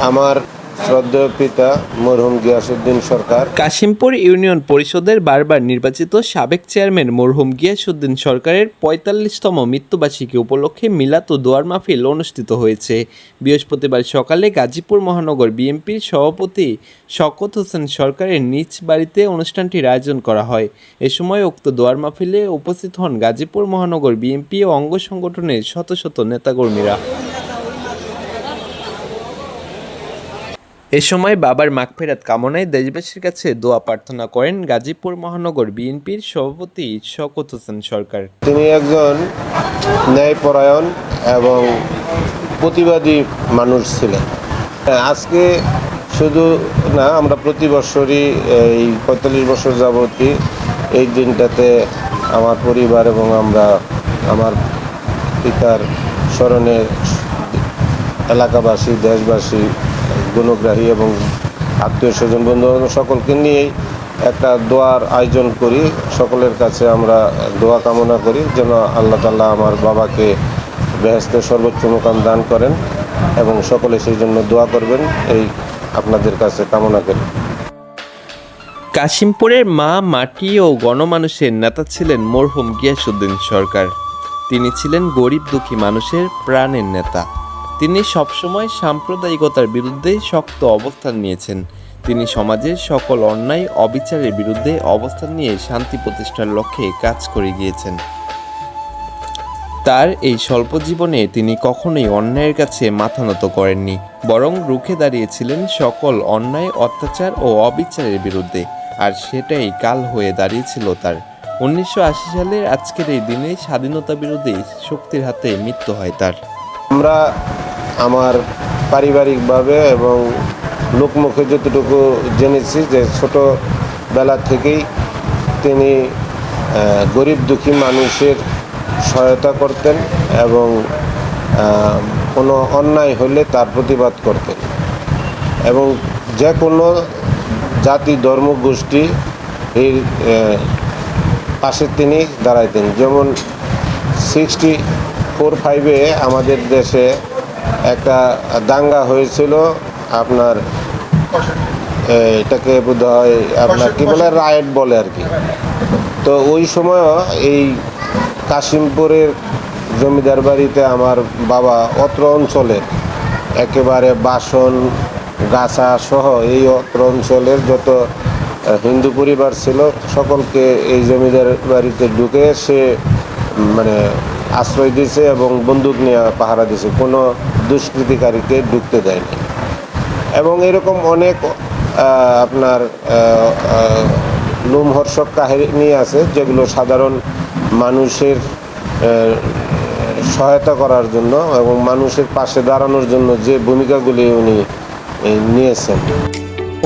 আমার শ্রদ্ধেয় পিতা মরহুম গিয়াসুদ্দিন সরকার। কাশিমপুর ইউনিয়ন পরিষদের বারবার নির্বাচিত সাবেক চেয়ারম্যান মরহুম গিয়াসুদ্দিন সরকারের পঁয়তাল্লিশতম মৃত্যুবার্ষিকী উপলক্ষে মিলাত দোয়ার মাহফিল অনুষ্ঠিত হয়েছে। বৃহস্পতিবার সকালে গাজীপুর মহানগর বিএনপির সভাপতি শকত হোসেন সরকারের নিজ বাড়িতে অনুষ্ঠানটির আয়োজন করা হয়। এ সময় উক্ত দোয়ার মাহফিলে উপস্থিত হন গাজীপুর মহানগর বিএনপি ও অঙ্গ সংগঠনের শত শত নেতাকর্মীরা। এ সময় বাবার মাগফেরাত কামনায় দেশবাসীর কাছে দোয়া প্রার্থনা করেন গাজীপুর মহানগর বিএনপির সভাপতি শকত হোসেন সরকার। তিনি একজন ন্যায়পরায়ণ এবং প্রতিবাদী মানুষ ছিলেন। আজকে শুধু না, আমরা প্রতি বছরই এই পঁয়তাল্লিশ বছর যাবতী এই দিনটাতে আমার পরিবার এবং আমরা আমার পিতার স্মরণে এলাকাবাসী, দেশবাসী গুণগ্রাহী এবং আত্মীয় স্বজন বন্ধু সকলকে নিয়েই একটা দোয়ার আয়োজন করি। সকলের কাছে আমরা দোয়া কামনা করি যেন আল্লাহ তাল্লাহ আমার বাবাকে বেহেস্তের সর্বোচ্চ মোকাম দান করেন এবং সকলে সেই জন্য দোয়া করবেন, এই আপনাদের কাছে কামনা করি। কাশিমপুরের মা, মাটি ও গণমানুষের নেতা ছিলেন মরহুম গিয়াসুদ্দিন সরকার। তিনি ছিলেন গরিব দুঃখী মানুষের প্রাণের নেতা। তিনি সবসময় সাম্প্রদায়িকতার বিরুদ্ধে শক্ত অবস্থান নিয়েছেন। তিনি সমাজের সকল অন্যায়, অবিচারের বিরুদ্ধে অবস্থান নিয়ে শান্তি প্রতিষ্ঠার লক্ষ্যে কাজ করে গিয়েছেন। তার এই স্বল্প জীবনে তিনি কখনোই অন্যায়ের কাছে মাথা নত করেননি, বরং রুখে দাঁড়িয়েছিলেন সকল অন্যায়, অত্যাচার ও অবিচারের বিরুদ্ধে, আর সেটাই কাল হয়ে দাঁড়িয়েছিল তার। উনিশশো আশি সালের আজকের এই দিনে স্বাধীনতা বিরোধী শক্তির হাতে মৃত্যু হয় তার। আমরা আমার পারিবারিকভাবে এবং লোকমুখে যতটুকু জেনেছি যে ছোটোবেলা থেকেই তিনি গরিব দুঃখী মানুষের সহায়তা করতেন এবং কোনো অন্যায় হলে তার প্রতিবাদ করতেন। এবং যে কোনো জাতি, ধর্ম, গোষ্ঠী এর পাশে তিনি দাঁড়াইতেন। যেমন সিক্সটি ফোর ফাইভে আমাদের দেশে একটা দাঙ্গা হয়েছিল আপনার এটাকে বোধ হয় আপনার কি বলে রায়েট বলে আর কি। তো ওই সময়ও এই কাশিমপুরের জমিদার বাড়িতে আমার বাবা অত্র অঞ্চলের একেবারে বাসন, গাছা সহ এই অত্র অঞ্চলের যত হিন্দু পরিবার ছিল, সকলকে এই জমিদার বাড়িতে ঢুকে সে মানে আশ্রয় দিয়েছে এবং বন্দুক নিয়ে পাহারা দিয়েছে কোনো দুষ্কৃতিকারীকে ঢুকতে দেয়নি। এবং এরকম অনেক আপনার লোমহর্ষক কাহিনী আছে, যেগুলো সাধারণ মানুষের সহায়তা করার জন্য এবং মানুষের পাশে দাঁড়ানোর জন্য যে ভূমিকাগুলি উনি নিয়েছেন।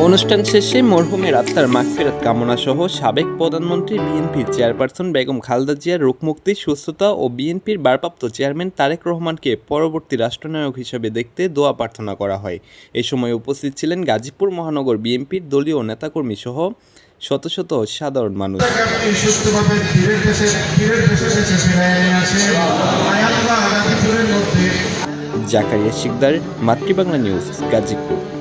অনুষ্ঠান শেষে মরহুমের আত্মার মাগফেরাত কামনা সহ সাবেক প্রধানমন্ত্রী বিএনপির চেয়ারপারসন বেগম খালদা জিয়ার রোগমুক্তি সুস্থতা ও বিএনপির ভারপ্রাপ্ত চেয়ারম্যান তারেক রহমানকে পরবর্তী রাষ্ট্রনায়ক হিসেবে দেখতে দোয়া প্রার্থনা করা হয়। এ সময় উপস্থিত ছিলেন গাজীপুর মহানগর বিএনপির দলীয় নেতাকর্মী সহ শত শত সাধারণ মানুষ। জাকারিয়া শিকদার, মাতৃবাংলা নিউজ, গাজীপুর।